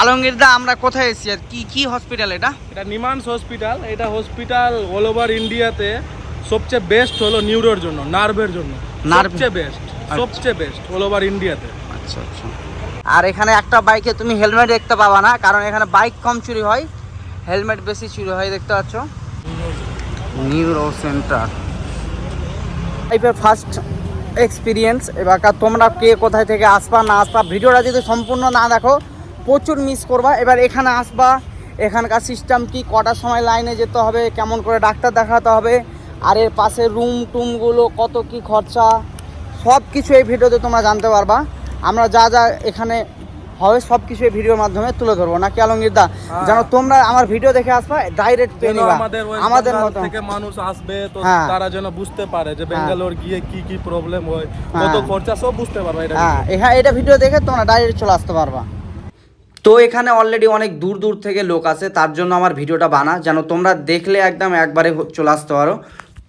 আলমগীরদা আমরা কোথায় এসেছি আর কি কি হসপিটাল এটা? এটা নিমান্স হসপিটাল এটা হসপিটাল অল ওভার ইন্ডিয়াতে সবচেয়ে বেস্ট হলো নিউরোর জন্য নার্ভের জন্য। সবচেয়ে বেস্ট সবচেয়ে বেস্ট অল ওভার ইন্ডিয়াতে আচ্ছা আচ্ছা। আর এখানে একটা বাইকে তুমি হেলমেট দেখতে পাবা না কারণ এখানে বাইক কম চুরি হয় হেলমেট বেশি চুরি হয় দেখতে পাচ্ছ? নিউরো সেন্টার টাইপের ফার্স্ট এক্সপিরিয়েন্স এবার তোমরা কে কোথায় থেকে আসবা না আসবা ভিডিওটা যদি সম্পূর্ণ না দেখো প্রচুর মিস করবা। এবার এখানে আসবা। এখানকার সিস্টেম কি কটার সময় লাইনে যেতে হবে কেমন করে ডাক্তার দেখাতে হবে আর এর পাশে রুম টুমগুলো কত কি খরচা সব কিছু এই ভিডিওতে তোমরা জানতে পারবা। আমরা যা যা এখানে হবে সব কিছু এই ভিডিওর মাধ্যমে তুলে ধরবো। নাকি আলমগীর দা? হ্যাঁ। যেন তোমরা আমার ভিডিও দেখে আসবা ডাইরেক্ট পেয়ে নিবা। আমাদের Bengal থেকে মানুষ আসবে তো হ্যাঁ। তারা যেন বুঝতে পারে যে বেঙ্গালোর গিয়ে কি কি প্রবলেম হয় কত হ্যাঁ। খরচা সব বুঝতে পারবে এটা হ্যাঁ এটা ভিডিও দেখে তোমরা ডাইরেক্ট চলে আসতে পারবা। তো এখানে অলরেডি অনেক দূর দূর থেকে লোক আসে, তার জন্য আমার ভিডিওটা বানা, যেন তোমরা দেখলে একদম একবারে চলে আসতে পারো।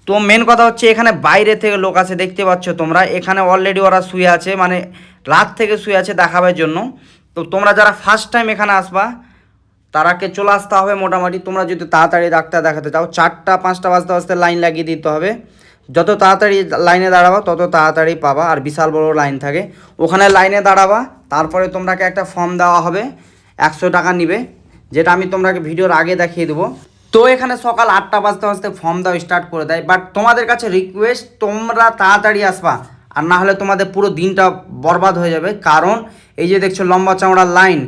তো মেন কথা হচ্ছে এখানে বাইরে থেকে লোক আছে দেখতে পাচ্ছ তোমরা, এখানে অলরেডি ওরা শুয়ে আছে মানে রাত থেকে শুয়ে আছে দেখাবার জন্য। তো তোমরা যারা ফার্স্ট টাইম এখানে আসবা তারাকে চলে আসতে হবে মোটামুটি, তোমরা যদি তাড়াতাড়ি ডাক্তার দেখাতে চাও, চারটা, পাঁচটা বাজতে বাজতে লাইন লাগিয়ে দিতে হবে। যত তাড়াতাড়ি লাইনে দাঁড়াবা, তত তাড়াতাড়ি পাবা, আর বিশাল বড় লাইন থাকে। ওখানে লাইনে দাঁড়াবা, তারপরে তোমরাকে একটা ফর্ম দেওয়া হবে। একশো টাকা নিবে, যেটা আমি তোমরাকে ভিডিওর আগে দেখিয়ে দেবো। তো এখানে সকাল আটটা বাজতে বাজতে ফর্ম দেওয়া স্টার্ট করে দেয় বাট তোমাদের কাছে রিকোয়েস্ট তোমরা তাড়াতাড়ি আসবা, আর না হলে তোমাদের পুরো দিনটা বরবাদ হয়ে যাবে। কারণ, এই যে দেখছ লম্বা চওড়া লাইন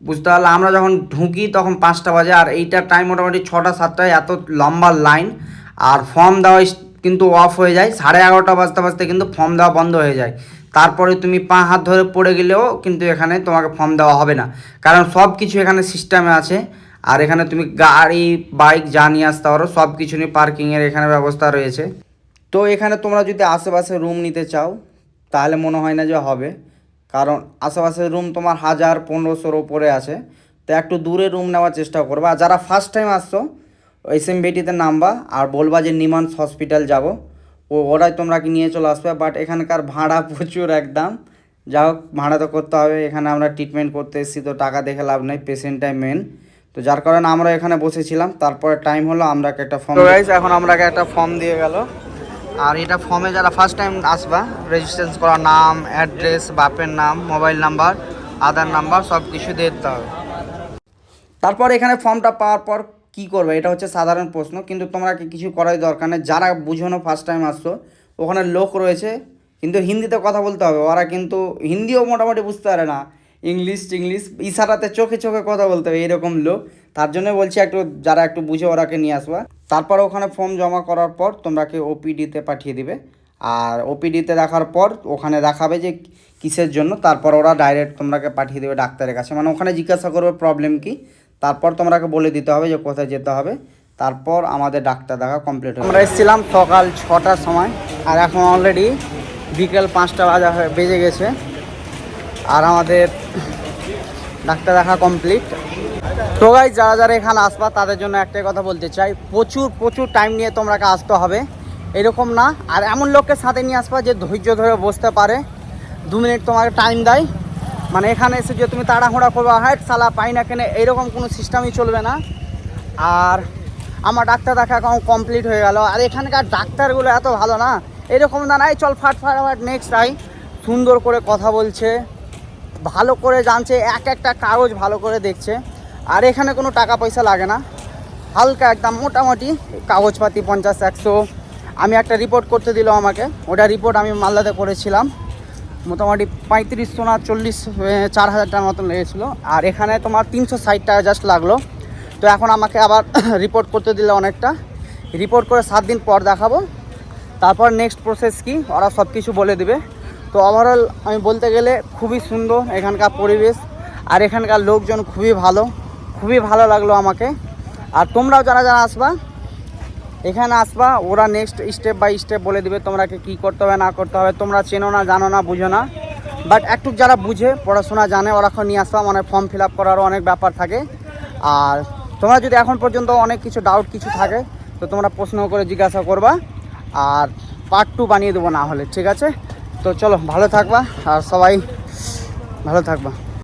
বুঝতে পারলে আমরা যখন ঢুকি তখন পাঁচটা বাজে, আর এইটার টাইম মোটামুটি ছটা, সাতটায় এত লম্বা লাইন আর ফর্ম দেওয়া কিন্তু অফ হয়ে যায়। সাড়ে এগারোটা বাজতে বাজতে কিন্তু ফর্ম দেওয়া বন্ধ হয়ে যায়। তারপরে তুমি পা হাত ধরে পড়ে গেলেও কিন্তু এখানে তোমাকে ফর্ম দেওয়া হবে না। কারণ সব কিছু এখানে সিস্টেমে আছে। আর এখানে তুমি গাড়ি বাইক যা নিয়ে আসতে পারো সব কিছু নিয়ে পার্কিংয়ের এখানে ব্যবস্থা রয়েছে। তো এখানে তোমরা যদি আশেপাশে রুম নিতে চাও, তাহলে মনে হয় না যে হবে। কারণ আশেপাশের রুম তোমার হাজার, পনেরোশোর ওপরে আছে। তো একটু দূরে রুম নেওয়ার চেষ্টা করবা। আর যারা ফার্স্ট টাইম আসছো এস এম নামবা। আর বলবা যে নিমান্স হসপিটাল যাব। ও ওরাই তোমরা কি নিয়ে চলে আসবে? বাট এখানকার ভাড়া প্রচুর একদম। যা হোক ভাড়া তো করতে হবে। এখানে আমরা ট্রিটমেন্ট করতে এসেছি তো টাকা দেখে লাভ নেই পেশেন্টটাই মেন তো যার কারণে আমরা এখানে বসেছিলাম। তারপরে টাইম হলো আমরা একটা ফর্ম এখন আমরাকে একটা ফর্ম দিয়ে গেল। আর এটা ফর্মে যারা ফার্স্ট টাইম আসবা রেজিস্ট্রেশন করা নাম অ্যাড্রেস বাপের নাম মোবাইল নাম্বার আধার নাম্বার সব কিছু দিয়ে দিতে হবে। তারপর এখানে ফর্মটা পাওয়ার পর কি করবে? এটা হচ্ছে সাধারণ প্রশ্ন, কিন্তু তোমরা কিছু করার দরকার নেই। যারা বুঝোনো ফার্স্ট টাইম আসছো, ওখানে লোক রয়েছে, কিন্তু হিন্দিতে কথা বলতে হবে। ওরা কিন্তু হিন্দিও মোটামুটি বুঝতে পারে না। ইংলিশ ইংলিশ ইশারাতে চোখে চোখে কথা বলতে হবে, এরকম লোক। তার জন্য বলছি একটু, যারা একটু বুঝে ওরাকে নিয়ে আসবা। তারপর ওখানে ফর্ম জমা করার পর তোমরাকে ওপিডিতে পাঠিয়ে দিবে। আর ওপিডিতে দেখার পর ওখানে দেখাবে যে কিসের জন্য। তারপর ওরা ডাইরেক্ট তোমরাকে পাঠিয়ে দেবে ডাক্তারের কাছে। মানে ওখানে জিজ্ঞাসা করবে প্রবলেম কি? তারপর তোমরাকে বলে দিতে হবে যে কোথায় যেতে হবে। তারপর আমাদের ডাক্তার দেখা কমপ্লিট হবে আমরা এসেছিলাম সকাল ছটার সময় আর এখন অলরেডি বিকেল পাঁচটা বাজা হয়ে বেজে গেছে। আর আমাদের ডাক্তার দেখা কমপ্লিট তো গাই যারা যারা এখানে আসবা তাদের জন্য একটাই কথা বলতে চাই প্রচুর প্রচুর টাইম নিয়ে তোমরাকে আসতে হবে। এরকম না আর এমন লোককে সাথে নিয়ে আসবা যে ধৈর্য ধরে বসতে পারে। দু মিনিট তোমাকে টাইম দেয়। মানে এখানে এসে যে তুমি তাড়াহুড়া করবা হাইট সালা পাই না কেনে, এইরকম কোনো সিস্টেমই চলবে না। আর আমার ডাক্তার দেখা কমপ্লিট হয়ে গেল। আর এখানকার ডাক্তারগুলো এত ভালো না। এরকম না, নাই, চল ফাট ফাট ফাট নেক্সট আই সুন্দর করে কথা বলছে। ভালো করে জানছে, এক একটা কাগজ ভালো করে দেখছে। আর এখানে কোনো টাকা পয়সা লাগে না। হালকা একদম মোটামুটি কাগজপাতি পঞ্চাশ, একশো। আমি একটা রিপোর্ট করতে দিল আমাকে। ওটা রিপোর্ট আমি মালদাতে করেছিলাম। মোটামুটি পঁয়ত্রিশশো না চল্লিশ চার হাজার টাকার মতন লেগেছিলো। আর এখানে তোমার তিনশো ষাট টাকা জাস্ট লাগল। তো এখন আমাকে আবার রিপোর্ট করতে দিলে অনেকটা। রিপোর্ট করে সাত দিন পর দেখাবো। তারপর নেক্সট প্রসেস কি, ওরা সব কিছু বলে দিবে। তো ওভারঅল আমি বলতে গেলে খুবই সুন্দর এখানকার পরিবেশ। আর এখানকার লোকজন খুবই ভালো। খুবই ভালো লাগল আমাকে। আর তোমরাও যারা যারা আসবা এখানে আসবা, ওরা নেক্সট স্টেপ বাই স্টেপ বলে দিবে তোমরাকে কী করতে হবে, না করতে হবে। তোমরা চেনো না, জানো না, বুঝো না। বাট একটু যারা বুঝে, পড়াশোনা জানে, ওরা এখন নিয়ে আসবা মানে ফর্ম ফিল আপ করারও অনেক ব্যাপার থাকে। আর তোমরা যদি এখন পর্যন্ত অনেক কিছু ডাউট কিছু থাকে, তো তোমরা প্রশ্ন করে জিজ্ঞাসা করবা। আর পার্ট টু বানিয়ে দেবো না হলে, ঠিক আছে? তো চলো, ভালো থাকবা, আর সবাই ভালো থাকবা।